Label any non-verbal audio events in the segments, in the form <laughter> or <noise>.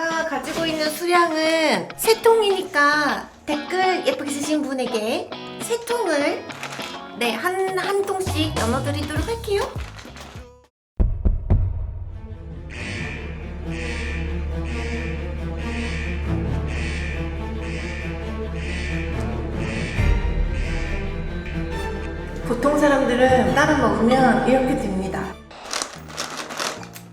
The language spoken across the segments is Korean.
제가 가지고 있는 수량은 세 통이니까 댓글 예쁘게 쓰신 분에게 세 통을 네, 한, 한 통씩 나눠드리도록 할게요. 보통 사람들은 따로 먹으면 이렇게 됩니다.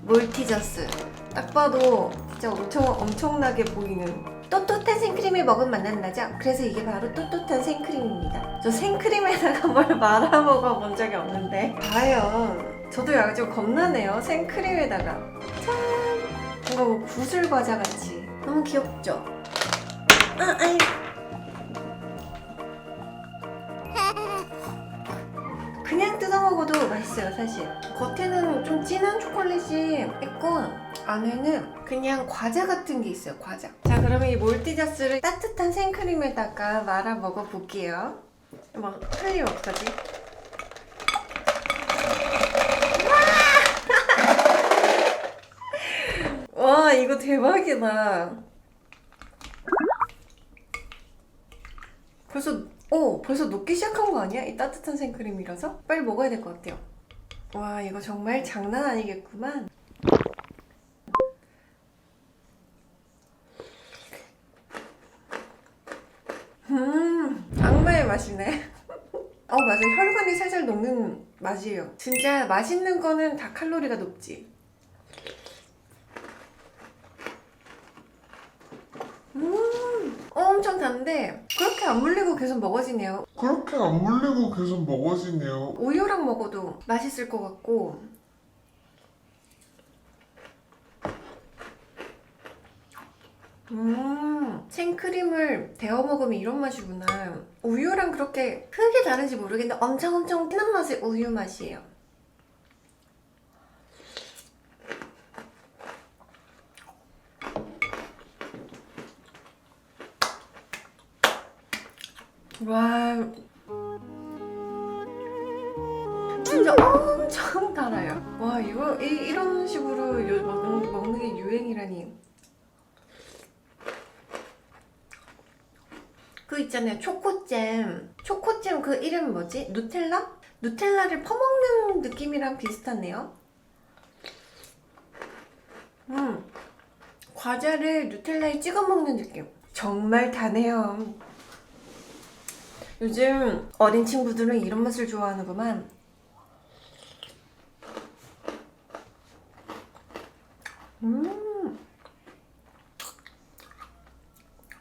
몰티저스. 딱 봐도 진짜 엄청 엄청나게 보이는 떳떳한 생크림을 먹으면 만난다죠? 그래서 이게 바로 떳떳한 생크림입니다. 저 생크림에다가 <laughs> 뭘 말아 먹어 본 적이 없는데 과연 저도 약간 좀 겁나네요. 생크림에다가 짠 뭔가 뭐 구슬 과자 같이 너무 귀엽죠? 아 아이 그냥 뜯어 먹어도 맛있어요, 사실. 겉에는 좀 진한 초콜릿이 있고 안에는 그냥 과자 같은 게 있어요, 과자. 자, 그러면 이 몰티저스를 따뜻한 생크림에다가 말아 먹어 볼게요. 막 흘리면 어떡하지? 와! <laughs> 와, 이거 대박이다. 벌써 어 벌써 녹기 시작한 거 아니야? 이 따뜻한 생크림이라서 빨리 먹어야 될 것 같아요. 와 이거 정말 장난 아니겠구만. 음 악마의 맛이네. <laughs> 어 맞아 혈관이 살살 녹는 맛이에요. 진짜 맛있는 거는 다 칼로리가 높지. 음 엄청 단데 그렇게 안 물리고 계속 먹어지네요. 그렇게 안 물리고 계속 먹어지네요. 우유랑 먹어도 맛있을 것 같고 음 생크림을 데워 먹으면 이런 맛이구나 우유랑 그렇게 크게 다른지 모르겠는데 엄청 엄청 진한 맛의 우유 맛이에요 와 진짜 엄청 달아요. 와 이거 이, 이런 식으로 요, 먹는, 먹는 게 유행이라니. 그 있잖아요 초코잼. 초코잼 그 이름 뭐지? 누텔라? 누텔라를 퍼먹는 느낌이랑 비슷하네요. 음 과자를 누텔라에 찍어 먹는 느낌. 정말 다네요. 요즘 어린 친구들은 이런 맛을 좋아하는구만. 음.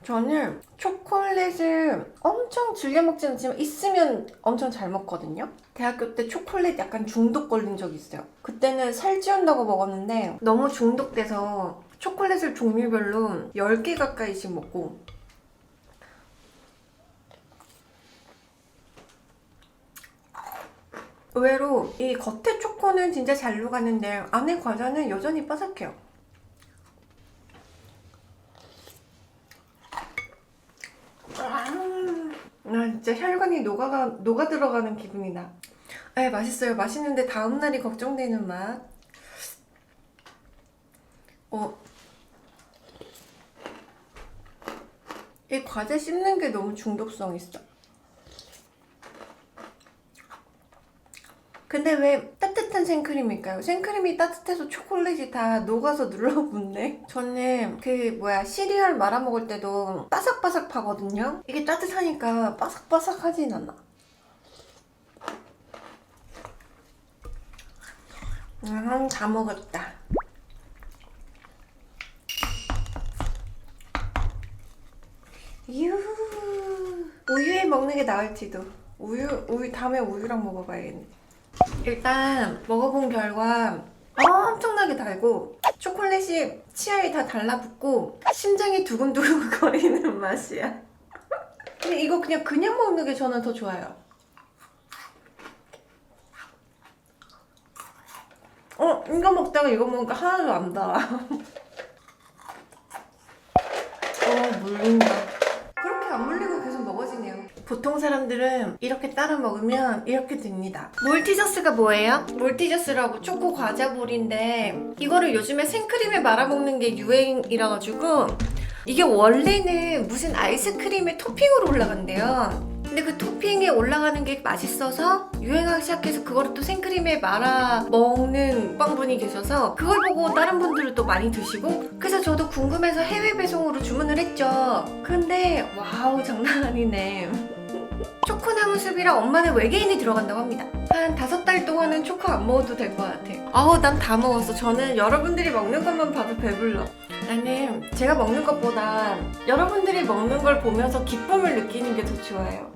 저는 초콜릿을 엄청 즐겨 먹지는 않지만 있으면 엄청 잘 먹거든요. 대학교 때 초콜릿 약간 중독 걸린 적 있어요. 그때는 살찌운다고 먹었는데 너무 중독돼서 초콜릿을 종류별로 10개 가까이씩 먹고 의외로 이 겉에 초코는 진짜 잘 녹았는데 안에 과자는 여전히 바삭해요. 아, 나 진짜 혈관이 녹아가, 녹아 들어가는 기분이 나. 아, 맛있어요. 맛있는데 다음 날이 걱정되는 맛. 어. 이 과자 씹는 게 너무 중독성 있어. 근데 왜 생크림일까요? 생크림이 따뜻해서 초콜릿이 다 녹아서 눌러붙네. 저는 그 뭐야 시리얼 말아 먹을 때도 바삭바삭하거든요. 이게 따뜻하니까 바삭바삭하진 않아. 음, 다 먹었다. 유 우유에 먹는 게 나을지도. 우유 우유 다음에 우유랑 먹어봐야겠네. 일단 먹어본 결과 엄청나게 달고 초콜릿이 치아에 다 달라붙고 심장이 두근두근 <laughs> 거리는 맛이야. 근데 이거 그냥 그냥 먹는 게 저는 더 좋아요. 어 이거 먹다가 이거 먹으니까 하나도 안 달아. <laughs> 어 물린다. 보통 사람들은 이렇게 따라 먹으면 이렇게 됩니다. 몰티저스가 뭐예요? 몰티저스라고 초코 과자볼인데 이거를 요즘에 생크림에 말아 먹는 게 유행이라 가지고 이게 원래는 무슨 아이스크림에 토핑으로 올라간대요. 근데 그 토핑에 올라가는 게 맛있어서 유행하기 시작해서 그거를 또 생크림에 말아 먹는 빵분이 계셔서 그걸 보고 다른 분들은 또 많이 드시고 그래서 저도 궁금해서 해외 배송으로 주문을 했죠. 근데 와우 장난 아니네. <laughs> 초코나무 숲이랑 엄마는 외계인이 들어간다고 합니다. 한 다섯 달 동안은 초코 안 먹어도 될 것 같아. 아우 난 다 먹었어. 저는 여러분들이 먹는 것만 봐도 배불러. 나는 제가 먹는 것보다 여러분들이 먹는 걸 보면서 기쁨을 느끼는 게 더 좋아요.